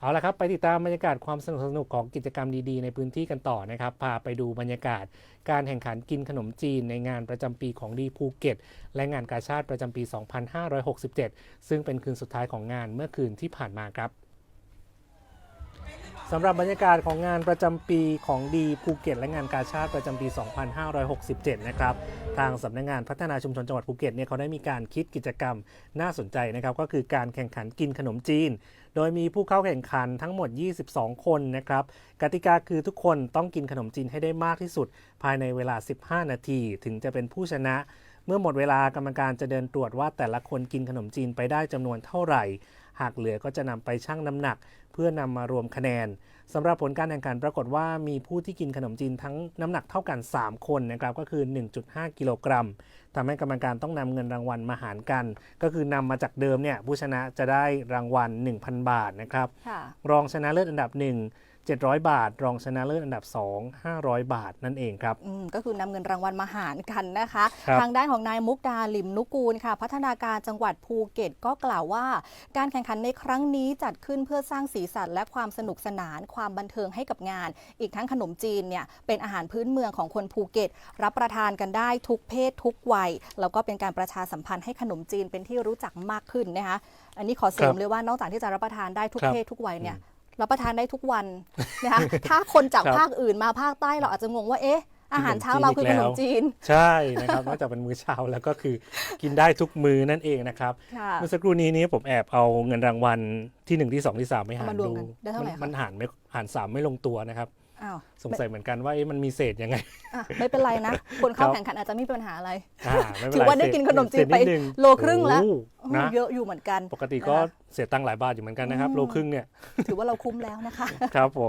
เอาละครับไปติดตามบรรยากาศความสนุกสนุกของกิจกรรมดีๆ ในพื้นที่กันต่อนะครับ พาไปดูบรรยากาศ การแข่งขันกินขนมจีนในงานประจำปีของดีภูเก็ต และงานกาชาติประจำปี 2567 ซึ่งเป็นคืนสุดท้ายของงานเมื่อคืนที่ผ่านมาครับ สำหรับบรรยากาศของงานประจำปีของดีภูเก็ต และงานกาชาติประจำปี 2567 นะครับ ทางสำนักงานพัฒนาชุมชนจังหวัดภูเก็ตเนี่ยเขาได้มีการคิดกิจกรรมน่าสนใจนะครับ ก็คือการแข่งขันกินขนมจีน โดยมีผู้เข้าแข่งขันทั้งหมด 22 คนนะครับ กติกาคือทุกคนต้องกินขนมจีนให้ได้มากที่สุด ภายในเวลา 15 นาที ถึงจะเป็นผู้ชนะเมื่อหมดเวลากรรมการจะเดินตรวจว่าแต่ละคนกินขนมจีนไปได้จำนวนเท่าไหร่ หากเหลือก็จะนำไปชั่งน้ำหนัก พื่อนำมารวมคะแนนสำหรับผลการแข่งขันปรากฏว่ามีผู้ที่กินขนมจีนทั้งน้ำหนักเท่ากัน 3 คนนะครับก็คือ 1.5 กิโลกรัมทำให้กรรมการต้องนำเงินรางวัลมาหารกัน ก็คือนำมาจากเดิมเนี่ยผู้ชนะจะได้รางวัล 1,000 บาทนะครับค่ะรองชนะเลิศอันดับ 1 700 บาท รองชนะเลิศอันดับ 2 500 บาทนั่นเองครับอืมก็คือนำเงินรางวัลมาหารกันนะคะครับทางด้านของนายมุกดาลิมนุกูลค่ะ พัฒนาการจังหวัดภูเก็ตก็กล่าวว่า การแข่งขันในครั้งนี้จัดขึ้นเพื่อสร้างสีสันและความสนุกสนานความบันเทิงให้กับงาน อีกทั้งขนมจีนเนี่ยเป็นอาหารพื้นเมืองของคนภูเก็ต รับประทานกันได้ทุกเพศทุกวัย แล้วก็เป็นการประชาสัมพันธ์ให้ขนมจีนเป็นที่รู้จักมากขึ้นนะคะอันนี้ขอเสริคมรับเลยว่านอกจากที่จะรับประทานได้ทุกครับเพศทุกวัยเนี่ยรับประทานได้ทุกวันนะคะถ้าคนจากครับภาคอื่นมาภาคใต้เราอาจจะงงว่าเอ๊ะ อาหารเช้าเราคือขนมจีน ใช่นะครับนอกจากเป็นมื้อเช้าแล้วก็คือกินได้ทุกมื้อนั่นเองนะครับค่ะเมื่อสักครู่นี้นี้ผมแอบเอาเงินรางวัลที่ 1 ที่ 2 ที่ 3 ไม่หารเอามารวมดูกันได้เท่าไหร่มันคะมันหารไม่หารสามไม่ลงตัวนะครับอ้าวสงสัยเหมือนกันว่าเอ๊ะมันมีเศษยังไงอะไม่เป็นไรนะ คนเข้าครับแข่งขันอาจจะไม่มีปัญหาอะไรอ่าไม่เป็นไรถือว่าได้เศษกินขนมจีนเศษไปดงโลครึ่งแล้วโอ้โอ้นะเยอะอยู่เหมือนกัน ปกติก็นะคะเสียตังค์หลายบาทอยู่เหมือนกันนะครับอืมโลครึ่งเนี่ย ถือว่าเราคุ้มแล้วนะคะ ครับผม